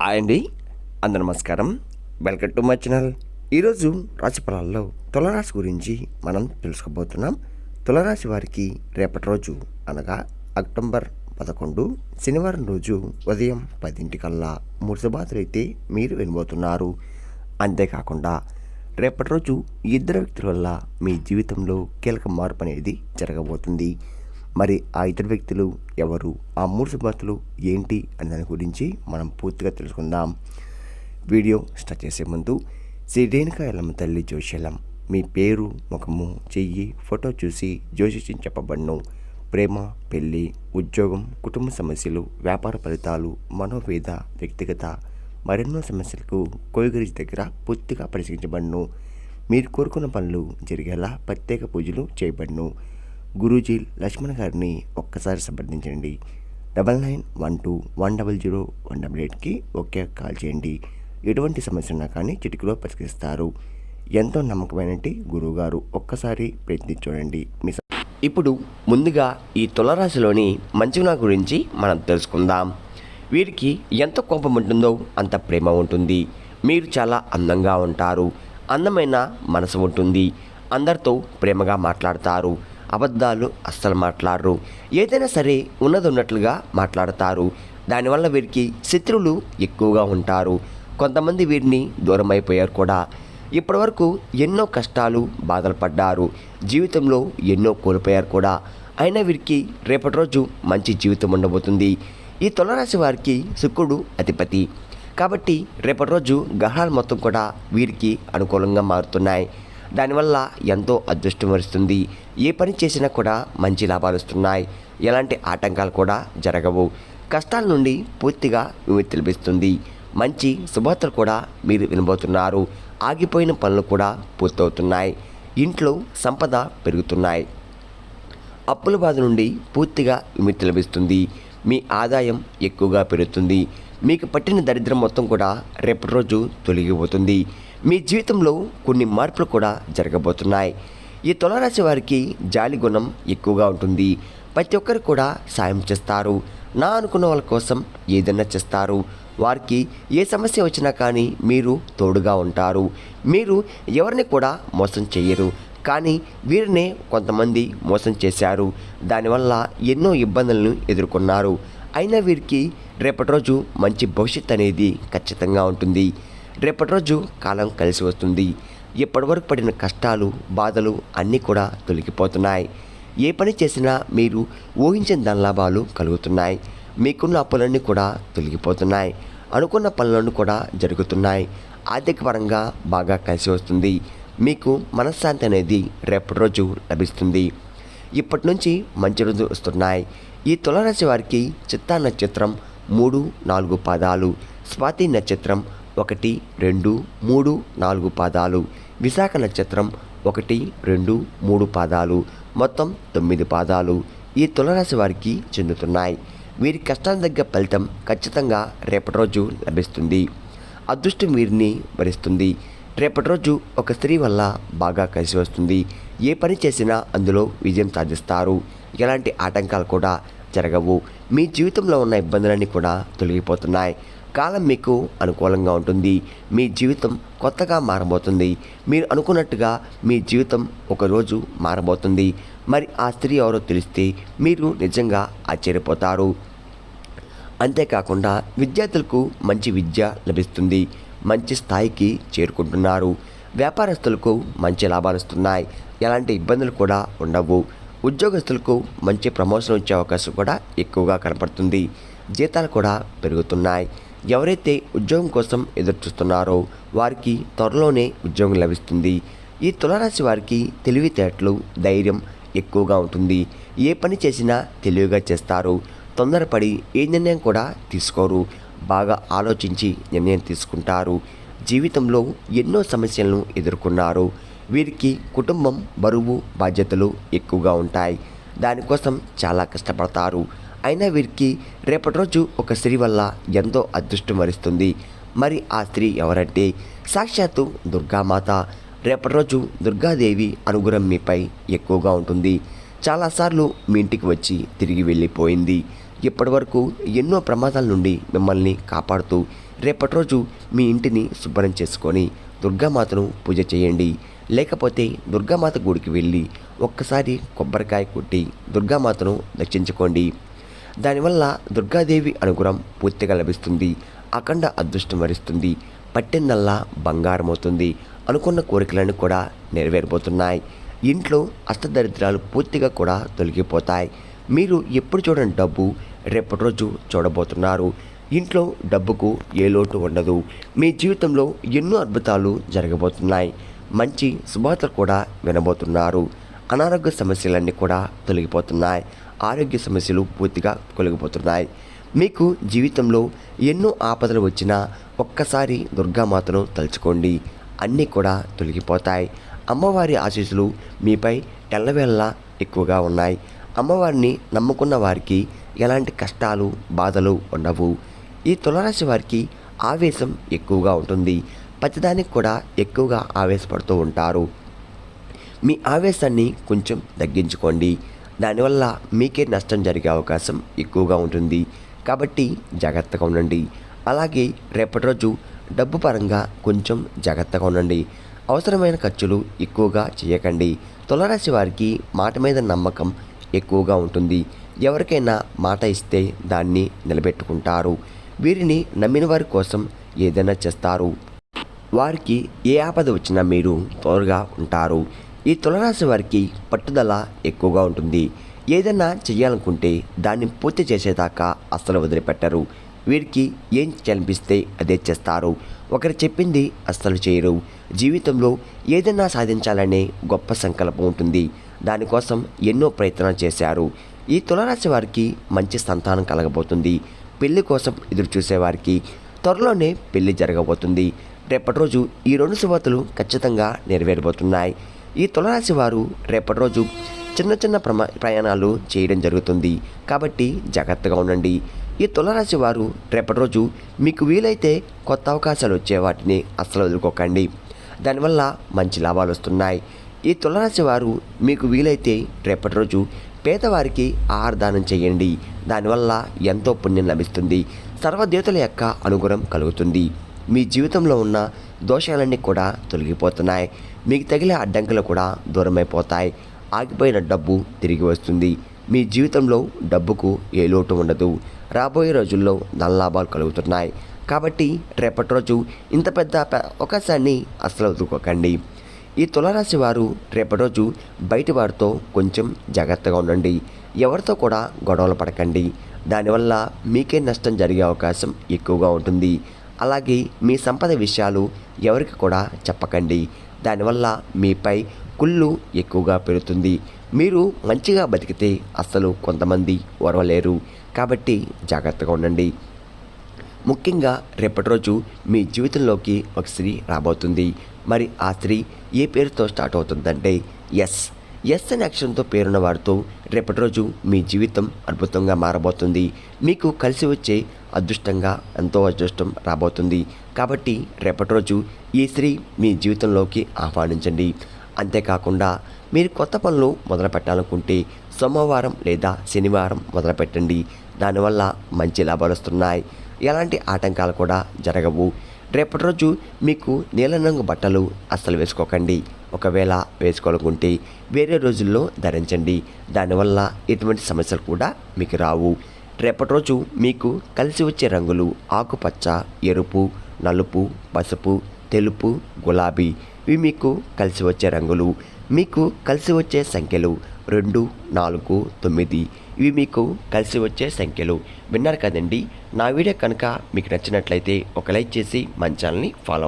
Hi అండి. అందరు నమస్కారం. Welcome to my channel. ఈరోజు రాశి ఫలాల్లో తులరాశి గురించి మనం తెలుసుకోబోతున్నాం. తులరాశి వారికి రేపటి రోజు అనగా అక్టోబర్ పదకొండు శనివారం రోజు ఉదయం పదింటికల్లా మురిసబాతులు అయితే మీరు వినబోతున్నారు. అంతేకాకుండా రేపటి రోజు ఇద్దరు వ్యక్తుల వల్ల మీ జీవితంలో కీలక మార్పు అనేది జరగబోతుంది. మరి ఆ ఇద్దరు వ్యక్తులు ఎవరు? ఆ మూడు శుభార్తలు ఏంటి అనే దాని గురించి మనం పూర్తిగా తెలుసుకుందాం. వీడియో స్టార్ట్ చేసే ముందు శ్రీ రేణుకా తల్లి జోషిలం. మీ పేరు ముఖము చెయ్యి ఫోటో చూసి జ్యోతిష్యం చెప్పబడను. ప్రేమ పెళ్ళి ఉద్యోగం కుటుంబ సమస్యలు వ్యాపార ఫలితాలు మనోవేద వ్యక్తిగత మరెన్నో సమస్యలకు కోయిగురి దగ్గర పూర్తిగా పరిశీలించబడను మీరు కోరుకున్న పనులు జరిగేలా ప్రత్యేక పూజలు చేయబడను. గురూజీ లక్ష్మణ్ గారిని ఒక్కసారి సంప్రదించండి. Double nine one two one double zero one double ఎయిట్కి ఒకే కాల్ చేయండి. ఎటువంటి సమస్య ఉన్నా కానీ చిటికలో పరిష్కరిస్తారు. ఎంతో నమ్మకమైనటి గురువుగారు ఒక్కసారి ప్రయత్నించి చూడండి. మీ ఇప్పుడు ముందుగా ఈ తులరాశిలోని మంచుగుణ గురించి మనం తెలుసుకుందాం. వీరికి ఎంత కోపం ఉంటుందో అంత ప్రేమ ఉంటుంది. మీరు చాలా అందంగా ఉంటారు. అందమైన మనసు ఉంటుంది. అందరితో ప్రేమగా మాట్లాడతారు. అబద్ధాలు అస్సలు మాట్లాడరు. ఏదైనా సరే ఉన్నది ఉన్నట్లుగా మాట్లాడతారు. దానివల్ల వీరికి శత్రువులు ఎక్కువగా ఉంటారు. కొంతమంది వీరిని దూరం అయిపోయారు కూడా. ఇప్పటివరకు ఎన్నో కష్టాలు బాధలు పడ్డారు. జీవితంలో ఎన్నో కోల్పోయారు కూడా. అయినా వీరికి రేపటి రోజు మంచి జీవితం ఉండబోతుంది. ఈ తులరాశి వారికి శుక్రుడు అధిపతి. కాబట్టి రేపటి రోజు గ్రహాలు మొత్తం కూడా వీరికి అనుకూలంగా మారుతున్నాయి. దానివల్ల ఎంతో అదృష్టం వరుస్తుంది. ఏ పని చేసినా కూడా మంచి లాభాలు వస్తున్నాయి. ఎలాంటి ఆటంకాలు కూడా జరగవు. కష్టాల నుండి పూర్తిగా విముక్తి లభిస్తుంది. మంచి శుభార్తలు కూడా మీరు వినబోతున్నారు. ఆగిపోయిన పనులు కూడా పూర్తవుతున్నాయి. ఇంట్లో సంపద పెరుగుతున్నాయి. అప్పుల బాధ నుండి పూర్తిగా విముక్తి లభిస్తుంది. మీ ఆదాయం ఎక్కువగా పెరుగుతుంది. మీకు పట్టిన దరిద్రం మొత్తం కూడా రేపటి రోజు తొలగిపోతుంది. మీ జీవితంలో కొన్ని మార్పులు కూడా జరగబోతున్నాయి. ఈ తులరాశి వారికి జాలి గుణం ఎక్కువగా ఉంటుంది. ప్రతి ఒక్కరు కూడా సాయం చేస్తారు. నా అనుకున్న వాళ్ళ కోసం ఏదైనా చేస్తారు. వారికి ఏ సమస్య వచ్చినా కానీ మీరు తోడుగా ఉంటారు. మీరు ఎవరిని కూడా మోసం చేయరు. కానీ వీరినే కొంతమంది మోసం చేశారు. దానివల్ల ఎన్నో ఇబ్బందులను ఎదుర్కొన్నారు. అయినా వీరికి రేపటి రోజు మంచి భవిష్యత్ అనేది ఖచ్చితంగా ఉంటుంది. రేపటి రోజు కాలం కలిసి వస్తుంది. ఇప్పటివరకు పడిన కష్టాలు బాధలు అన్నీ కూడా తొలగిపోతున్నాయి. ఏ పని చేసినా మీరు ఊహించిన దాని లాభాలు కలుగుతున్నాయి. మీకున్న అప్పులన్నీ కూడా తొలగిపోతున్నాయి. అనుకున్న పనులన్నీ కూడా జరుగుతున్నాయి. ఆర్థికపరంగా బాగా కలిసి వస్తుంది. మీకు మనశ్శాంతి అనేది రేపటి రోజు లభిస్తుంది. ఇప్పటి నుంచి మంచి రోజు వస్తున్నాయి. ఈ తులరాశి వారికి చిత్తా నక్షత్రం మూడు నాలుగు పాదాలు. స్వాతి నక్షత్రం ఒకటి రెండు మూడు నాలుగు పాదాలు. విశాఖ నక్షత్రం ఒకటి రెండు మూడు పాదాలు. మొత్తం తొమ్మిది పాదాలు. ఈ తులరాశి వారికి చెందుతున్నాయి. వీరి కష్టాల దగ్గర ఫలితం ఖచ్చితంగా రేపటి రోజు లభిస్తుంది. అదృష్టం వీరిని భరిస్తుంది. రేపటి రోజు ఒక స్త్రీ వల్ల బాగా కలిసి వస్తుంది. ఏ పని చేసినా అందులో విజయం సాధిస్తారు. ఎలాంటి ఆటంకాలు కూడా జరగవు. మీ జీవితంలో ఉన్న ఇబ్బందులన్నీ కూడా తొలగిపోతున్నాయి. కాలం మీకు అనుకూలంగా ఉంటుంది. మీ జీవితం కొత్తగా మారబోతుంది. మీరు అనుకున్నట్టుగా మీ జీవితం ఒకరోజు మారబోతుంది. మరి ఆ స్త్రీ ఎవరో తెలిస్తే మీరు నిజంగా ఆశ్చర్యపోతారు. అంతేకాకుండా విద్యార్థులకు మంచి విద్య లభిస్తుంది. మంచి స్థాయికి చేరుకుంటున్నారు. వ్యాపారస్తులకు మంచి లాభాలు వస్తున్నాయి. ఎలాంటి ఇబ్బందులు కూడా ఉండవు. ఉద్యోగస్తులకు మంచి ప్రమోషన్ వచ్చే అవకాశం కూడా ఎక్కువగా కనపడుతుంది. జీతాలు కూడా పెరుగుతున్నాయి. ఎవరైతే ఉద్యోగం కోసం ఎదురు చూస్తున్నారో వారికి త్వరలోనే ఉద్యోగం లభిస్తుంది. ఈ తులారాశి వారికి తెలివితేటలు ధైర్యం ఎక్కువగా ఉంటుంది. ఏ పని చేసినా తెలివిగా చేస్తారు. తొందరపడి ఏ నిర్ణయం కూడా తీసుకోరు. బాగా ఆలోచించి నిర్ణయం తీసుకుంటారు. జీవితంలో ఎన్నో సమస్యలను ఎదుర్కొన్నారు. వీరికి కుటుంబం బరువు బాధ్యతలు ఎక్కువగా ఉంటాయి. దానికోసం చాలా కష్టపడతారు. అయినా వీరికి రేపటి రోజు ఒక స్త్రీ వల్ల ఎంతో అదృష్టం వరిస్తుంది. మరి ఆ స్త్రీ ఎవరంటే? సాక్షాత్తు దుర్గామాత. రేపటి రోజు దుర్గాదేవి అనుగ్రహం మీపై ఎక్కువగా ఉంటుంది. చాలాసార్లు మీ ఇంటికి వచ్చి తిరిగి వెళ్ళిపోయింది. ఇప్పటివరకు ఎన్నో ప్రమాదాల నుండి మిమ్మల్ని కాపాడుతూ రేపటి రోజు మీ ఇంటిని శుభ్రం చేసుకొని దుర్గామాతను పూజ చేయండి. లేకపోతే దుర్గామాత గుడికి వెళ్ళి ఒక్కసారి కొబ్బరికాయ కొట్టి దుర్గామాతను దర్శించుకోండి దానివల్ల దుర్గాదేవి అనుగ్రహం పూర్తిగా లభిస్తుంది. అఖండ అదృష్టం వరిస్తుంది. పట్టిందల్లా బంగారం అవుతుంది అనుకున్న కోరికలన్నీ కూడా నెరవేరిపోతున్నాయి ఇంట్లో అష్టదరిద్రాలు పూర్తిగా కూడా తొలగిపోతాయి. మీరు ఎప్పుడు చూడని డబ్బు రేపటి రోజు చూడబోతున్నారు. ఇంట్లో డబ్బుకు ఏ లోటు ఉండదు. మీ జీవితంలో ఎన్నో అద్భుతాలు జరగబోతున్నాయి. మంచి శుభార్తలు కూడా వినబోతున్నారు. అనారోగ్య సమస్యలన్నీ కూడా తొలగిపోతున్నాయి. ఆరోగ్య సమస్యలు పూర్తిగా తొలగిపోతున్నాయి. మీకు జీవితంలో ఎన్నో ఆపదలు వచ్చినా ఒక్కసారి దుర్గామాతను తలుచుకోండి. అన్నీ కూడా తొలగిపోతాయి. అమ్మవారి ఆశీస్సులు మీపై ఎల్లవేళ్ళ ఎక్కువగా ఉన్నాయి. అమ్మవారిని నమ్ముకున్న వారికి ఎలాంటి కష్టాలు బాధలు ఉండవు. ఈ తులరాశి వారికి ఆవేశం ఎక్కువగా ఉంటుంది. ప్రతిదానికి కూడా ఎక్కువగా ఆవేశపడుతూ ఉంటారు. మీ ఆవేశాన్ని కొంచెం తగ్గించుకోండి. దానివల్ల మీకే నష్టం జరిగే అవకాశం ఎక్కువగా ఉంటుంది. కాబట్టి జాగ్రత్తగా ఉండండి. అలాగే రేపటి రోజు డబ్బు పరంగా కొంచెం జాగ్రత్తగా ఉండండి. అవసరమైన ఖర్చులు ఎక్కువగా చేయకండి. తులరాశి వారికి మాట మీద నమ్మకం ఎక్కువగా ఉంటుంది. ఎవరికైనా మాట ఇస్తే దాన్ని నిలబెట్టుకుంటారు. వీరిని నమ్మిన వారి కోసం ఏదైనా చేస్తారు. వారికి ఏ ఆపద వచ్చినా మీరు తోడుగా ఉంటారు. ఈ తులరాశి వారికి పట్టుదల ఎక్కువగా ఉంటుంది. ఏదైనా చేయాలనుకుంటే దాన్ని పూర్తి చేసేదాకా అస్సలు వదిలిపెట్టరు. వీరికి ఏం కనిపిస్తే అదే చేస్తారు. ఒకరు చెప్పింది అస్సలు చేయరు. జీవితంలో ఏదైనా సాధించాలనే గొప్ప సంకల్పం ఉంటుంది. దానికోసం ఎన్నో ప్రయత్నాలు చేశారు. ఈ తులరాశి వారికి మంచి సంతానం కలగబోతుంది. పెళ్ళి కోసం ఎదురు చూసేవారికి త్వరలోనే పెళ్ళి జరగబోతుంది. రేపటి రోజు ఈ రెండు శుభతలు ఖచ్చితంగా నెరవేరబోతున్నాయి. ఈ తులరాశి వారు రేపటి రోజు చిన్న చిన్న ప్రమా ప్రయాణాలు చేయడం జరుగుతుంది. కాబట్టి జాగ్రత్తగా ఉండండి. ఈ తులరాశి వారు రేపటి రోజు మీకు వీలైతే కొత్త అవకాశాలు వచ్చే వాటిని అస్సలు వదులుకోకండి. దానివల్ల మంచి లాభాలు వస్తున్నాయి. ఈ తులరాశి వారు మీకు వీలైతే రేపటి రోజు పేదవారికి ఆహార దానం చేయండి. దానివల్ల ఎంతో పుణ్యం లభిస్తుంది. సర్వదేవతల యొక్క అనుగుణం కలుగుతుంది. మీ జీవితంలో ఉన్న దోషాలన్నీ కూడా తొలగిపోతున్నాయి. మీకు తగిలే అడ్డంకులు కూడా దూరమైపోతాయి. ఆగిపోయిన డబ్బు తిరిగి వస్తుంది. మీ జీవితంలో డబ్బుకు ఏ లోటు ఉండదు. రాబోయే రోజుల్లో నల్లాభాలు కలుగుతున్నాయి. కాబట్టి రేపటి రోజు ఇంత పెద్ద అవకాశాన్ని అస్సలు వదులుకోకండి. ఈ తులరాశి వారు రేపటి రోజు బయటి వారితో కొంచెం జాగ్రత్తగా ఉండండి. ఎవరితో కూడా గొడవలు పడకండి. దానివల్ల మీకే నష్టం జరిగే అవకాశం ఎక్కువగా ఉంటుంది. అలాగే మీ సంపద విషయాలు ఎవరికి కూడా చెప్పకండి. దానివల్ల మీపై కుళ్ళు ఎక్కువగా పెరుగుతుంది. మీరు మంచిగా బతికితే అస్సలు కొంతమంది ఓర్వలేరు. కాబట్టి జాగ్రత్తగా ఉండండి. ముఖ్యంగా రేపటి రోజు మీ జీవితంలోకి ఒక స్త్రీ రాబోతుంది. మరి ఆ స్త్రీ ఏ పేరుతో స్టార్ట్ అవుతుందంటే ఎస్ ఎస్ అనే అక్షరంతో పేరున్న వారితో రేపటి రోజు మీ జీవితం అద్భుతంగా మారబోతుంది. మీకు కలిసి వచ్చే అదృష్టంగా ఎంతో అదృష్టం రాబోతుంది. కాబట్టి రేపటి రోజు ఈ స్త్రీ మీ జీవితంలోకి ఆహ్వానించండి. అంతేకాకుండా మీరు కొత్త పనులు మొదలు పెట్టాలనుకుంటే సోమవారం లేదా శనివారం మొదలుపెట్టండి. దానివల్ల మంచి లాభాలు వస్తున్నాయి. ఎలాంటి ఆటంకాలు కూడా జరగవు. రేపటి రోజు మీకు నీలనంగు బట్టలు అస్సలు వేసుకోకండి. ఒకవేళ వేసుకోవాలనుకుంటే వేరే రోజుల్లో ధరించండి. దానివల్ల ఎటువంటి సమస్యలు కూడా మీకు రావు. రేపటి రోజు మీకు కలిసి వచ్చే రంగులు ఆకుపచ్చ ఎరుపు నలుపు పసుపు తెలుపు గులాబీ ఇవి మీకు కలిసి వచ్చే రంగులు. మీకు కలిసి వచ్చే సంఖ్యలు రెండు నాలుగు తొమ్మిది ఇవి మీకు కలిసి వచ్చే సంఖ్యలు. విన్నారు కదండి? నా వీడియో కనుక మీకు నచ్చినట్లయితే ఒక లైక్ చేసి మన ఛానల్ని ఫాలో